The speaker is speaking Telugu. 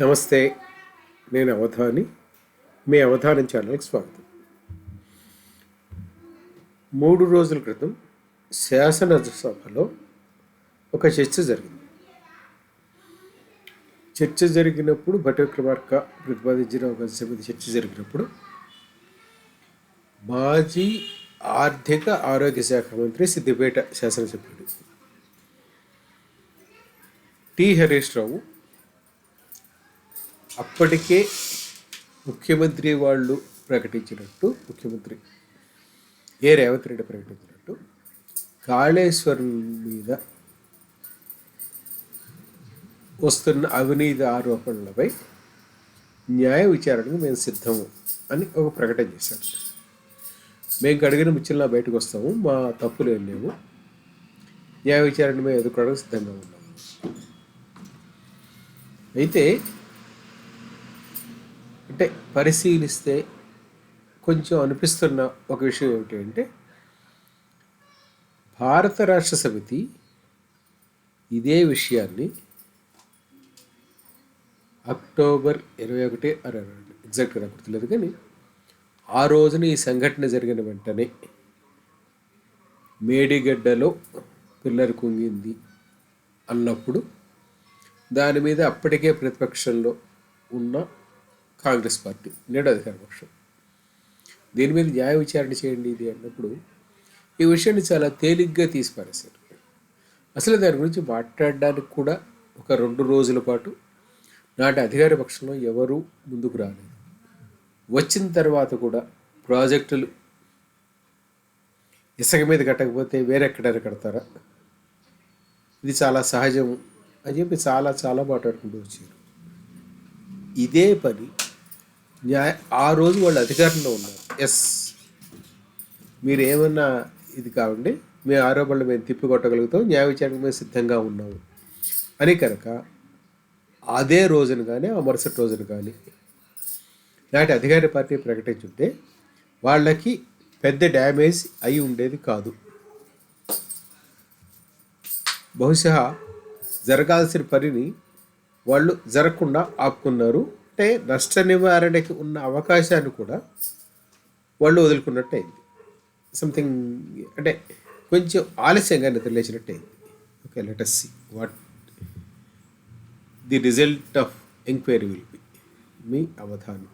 నమస్తే నేను అవధాని మీ అవధానం ఛానల్కి స్వాగతం. మూడు రోజుల క్రితం శాసనసభలో ఒక చర్చ జరిగింది. చర్చ జరిగినప్పుడు భటవిక్రమార్క ప్రతిపాదించిన ఒక సమితి చర్చ జరిగినప్పుడు మాజీ ఆర్థిక ఆరోగ్య శాఖ మంత్రి సిద్దిపేట శాసనసభ్యుడు టి. హరీష్ రావు అప్పటికే ముఖ్యమంత్రి వాళ్ళు ప్రకటించినట్టు ముఖ్యమంత్రి ఏ రేవంత్ రెడ్డి ప్రకటించినట్టు కాళేశ్వరం మీద వస్తున్న అవినీతి ఆరోపణలపై న్యాయ విచారణకు మేము సిద్ధము అని ఒక ప్రకటన చేశాం మేము కడిగిన ముచ్చల్లా బయటకు వస్తాము మా తప్పులు ఏం లేవు. న్యాయ విచారణ మేము ఎదుర్కోవడానికి సిద్ధంగా ఉన్నాము. అయితే అంటే పరిశీలిస్తే కొంచెం అనిపిస్తున్న ఒక విషయం ఏమిటి అంటే భారత రాష్ట్ర సమితి ఇదే విషయాన్ని అక్టోబర్ ఇరవై ఒకటి ఎగ్జాక్ట్గా నాకు గుర్తులేదు కానీ ఆ రోజున ఈ సంఘటన జరిగిన వెంటనే మేడిగడ్డలో పిల్లర్ కుంగింది అన్నప్పుడు దాని మీద అప్పటికే ప్రతిపక్షంలో ఉన్న కాంగ్రెస్ పార్టీ నేడు అధికార పక్షం దీని మీద న్యాయ విచారణ చేయండి ఇది అన్నప్పుడు ఈ విషయాన్ని చాలా తేలిగ్గా తీసిపారేశారు. అసలు దాని గురించి మాట్లాడడానికి కూడా ఒక రెండు రోజుల పాటు నాటి అధికార పక్షంలో ఎవరూ ముందుకు రాలేదు. వచ్చిన తర్వాత కూడా ప్రాజెక్టులు ఇసుక మీద కట్టకపోతే వేరెక్కడైనా కడతారా? ఇది చాలా సహజం అని చెప్పి చాలా చాలా మాట్లాడుకుంటూ వచ్చారు. ఇదే పని న్యాయ ఆ రోజు వాళ్ళు అధికారంలో ఉన్నారు. ఎస్ మీరు ఏమన్నా ఇది కావండి మీ ఆరోపణలు మేము తిప్పికొట్టగలుగుతాం న్యాయ విచారణకు మేము సిద్ధంగా ఉన్నాము. అని కనుక అదే రోజున కానీ ఆ మరుసటి రోజున కానీ నాటి అధికార పార్టీ ప్రకటించుంటే వాళ్ళకి పెద్ద డ్యామేజ్ అయి ఉండేది కాదు. బహుశా జరగాల్సిన పనిని వాళ్ళు జరగకుండా ఆపుకున్నారు. అంటే నష్ట నివారణకి ఉన్న అవకాశాన్ని కూడా వాళ్ళు వదులుకున్నట్టు అయింది సంథింగ్ అంటే కొంచెం ఆలస్యంగా నిద్రలేచినట్టు అయింది okay let's see what the result of enquiry will be me Avadhanam.